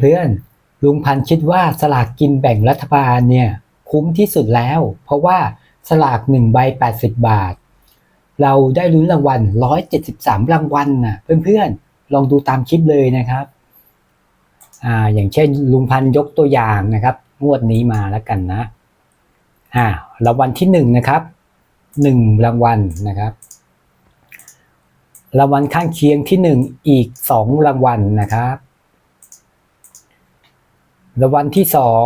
เพื่อนๆ ลุงพันคิดว่าสลากกินแบ่งรัฐบาลเนี่ยคุ้มที่สุดแล้ว เพราะว่าสลาก1ใบ 80 บาท เราได้ลุ้นรางวัล 173 รางวัลน่ะเพื่อนๆ ลองดูตามคลิปเลยนะครับอ่าอย่างเช่น ลุงพันยกตัวอย่างนะครับงวดนี้มาแล้วกันนะอ่ารางวัลที่หนึ่งนะครับหนึ่งรางวัลนะครับรางวัลข้างเคียงที่หนึ่งอีกสองรางวัลนะครับ รางวัลที่สอง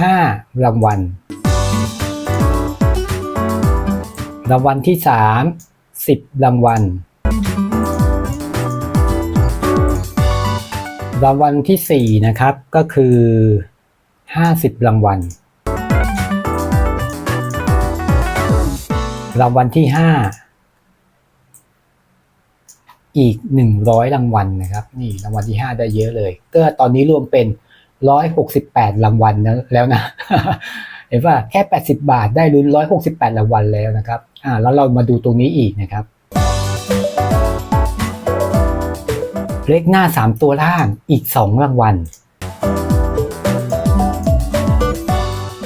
ห้ารางวัล รางวัลที่สามสิบรางวัล รางวัลที่สี่นะครับก็คือห้าสิบรางวัล รางวัลที่ห้าอีกหนึ่งร้อยรางวัลนะครับ นี่รางวัลที่ห้าได้เยอะเลย ก็ตอนนี้รวมเป็น ร้อยหกสิบแปดรางวัลนแล้วนะ เห็นว่าแค่แปดสิบาทได้ลุ้นร้อยหกสิบแปดรางวัลแล้วนะครับ อ่า แล้วเรามาดูตรงนี้อีกนะครับ เลขหน้าสามตัวล่างอีกสองรางวัล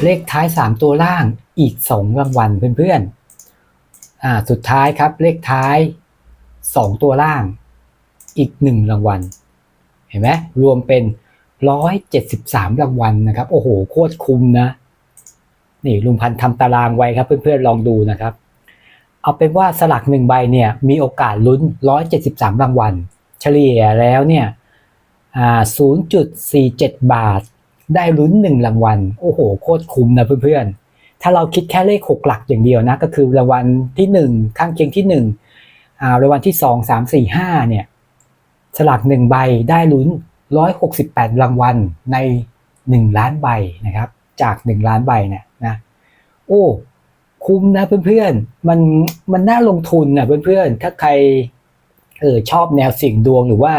เลขท้ายสามตัวล่างอีกสองรางวัลเพื่อนๆ อ่า สุดท้ายครับเลขท้ายสองตัวล่างอีกหนึ่งรางวัล เห็นไหมรวมเป็น ร้อยเจ็ดสิบสามรางวัลนะครับ โอ้โห โคตรคุ้มนะ นี่ลุงพันธ์ทำตารางไว้ครับ เพื่อนๆ ลองดูนะครับ เอาเป็นว่าสลักหนึ่งใบเนี่ย มีโอกาสลุ้นร้อยเจ็ดสิบสามรางวัล เฉลี่ยแล้วเนี่ยอ่าศูนย์จุดสี่เจ็ดบาท ได้ลุ้นหนึ่งรางวัล โอ้โห โคตรคุ้มนะเพื่อนๆ ถ้าเราคิดแค่เลขหกหลักอย่างเดียวนะ ก็คือรางวัลที่หนึ่งข้างเคียงที่หนึ่งอ่ารางวัลที่สองสามสี่ห้าเนี่ย สลากหนึ่งใบได้ลุ้น ร้อยหกสิบแปดรางวัลในหนึ่งล้านใบนะครับ จากหนึ่งล้านใบเนี่ยนะโอ้คุ้มนะเพื่อนๆ มันมันน่าลงทุนนะเพื่อนๆ ถ้าใครเออชอบแนวเสี่ยงดวงหรือว่า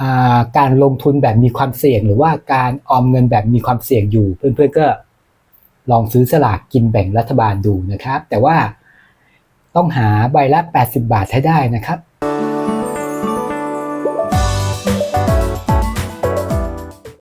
อ่าการลงทุนแบบมีความเสี่ยง หรือว่าการออมเงินแบบมีความเสี่ยงอยู่ เพื่อนๆก็ลองซื้อสลากกินแบ่งรัฐบาลดูนะครับ แต่ว่าต้องหาใบละ 80 บาทให้ได้นะครับ